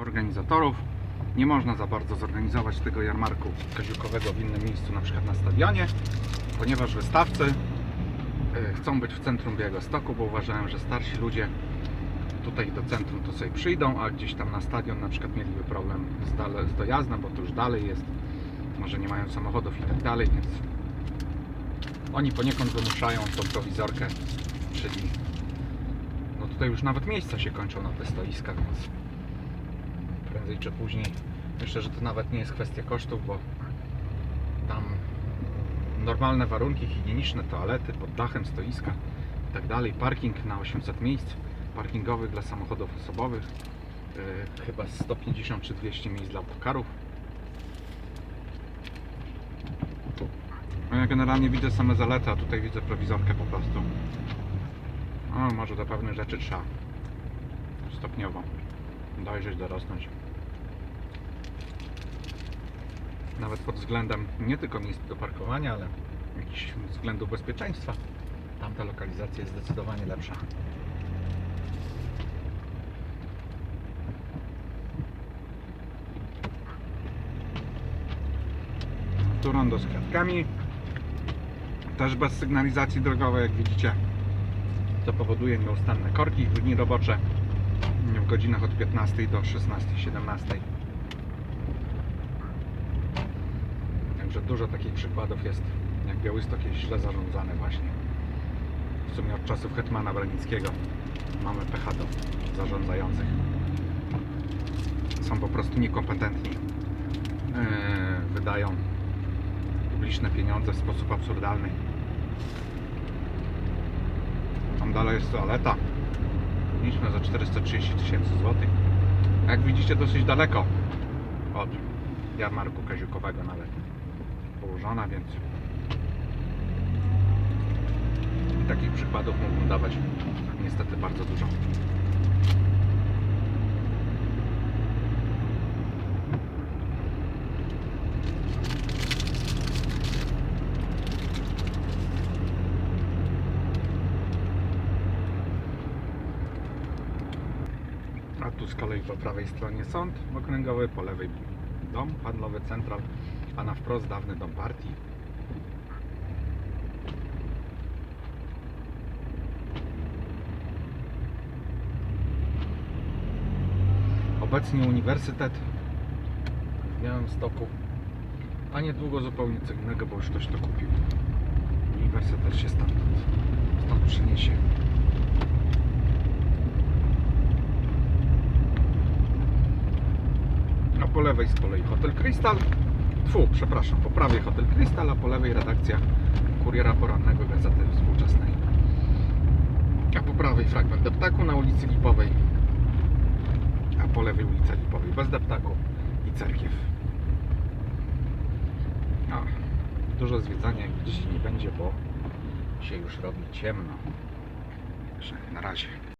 organizatorów. Nie można za bardzo zorganizować tego jarmarku kaziukowego w innym miejscu, na przykład na stadionie, ponieważ wystawcy e, chcą być w centrum Białegostoku, bo uważają, że starsi ludzie tutaj do centrum to sobie przyjdą, a gdzieś tam na stadion na przykład mieliby problem z, dale, z dojazdem, bo to już dalej jest, może nie mają samochodów i tak dalej, więc oni poniekąd wymuszają tą prowizorkę, czyli no tutaj już nawet miejsca się kończą na te stoiska, więc prędzej czy później myślę, że to nawet nie jest kwestia kosztów, bo tam normalne warunki higieniczne, toalety pod dachem stoiska i tak dalej, parking na 800 miejsc parkingowych dla samochodów osobowych, yy, chyba 150 czy 200 miejsc dla autokarów. No ja generalnie widzę same zalety, a tutaj widzę prowizorkę po prostu. O, może do pewnych rzeczy trzeba stopniowo dojrzeć, dorosnąć. Nawet pod względem nie tylko miejsc do parkowania, ale jakichś względów bezpieczeństwa. Tamta lokalizacja jest zdecydowanie lepsza. Tu rondo z kwiatkami. Też bez sygnalizacji drogowej, jak widzicie. To powoduje nieustanne korki w dni robocze w godzinach od 15 do 16-17. Także dużo takich przykładów jest, jak Białystok jest źle zarządzany właśnie. W sumie od czasów Hetmana Branickiego mamy pecha do zarządzających. Są po prostu niekompetentni. Yy, wydają publiczne pieniądze w sposób absurdalny. Tam dalej jest toaleta. Mieliśmy za 430 tysięcy złotych. Jak widzicie dosyć daleko od jarmarku kaziukowego nawet położona, więc i takich przykładów mógłbym dawać niestety bardzo dużo. A tu z kolei po prawej stronie sąd okręgowy, po lewej dom handlowy Central, a na wprost dawny dom partii. Obecnie uniwersytet w Białymstoku, a niedługo zupełnie co innego, bo już ktoś to kupił. Uniwersytet się stamtąd, stąd przeniesie. A po lewej z kolei Hotel Krystal. Fu, przepraszam, po prawej Hotel Krystal, a po lewej redakcja Kuriera Porannego Gazety Współczesnej. A po prawej fragment deptaku na ulicy Lipowej, a po lewej ulica Lipowej bez deptaku i cerkiew. A, dużo zwiedzania widzicie nie będzie, bo się już robi ciemno. Także na razie.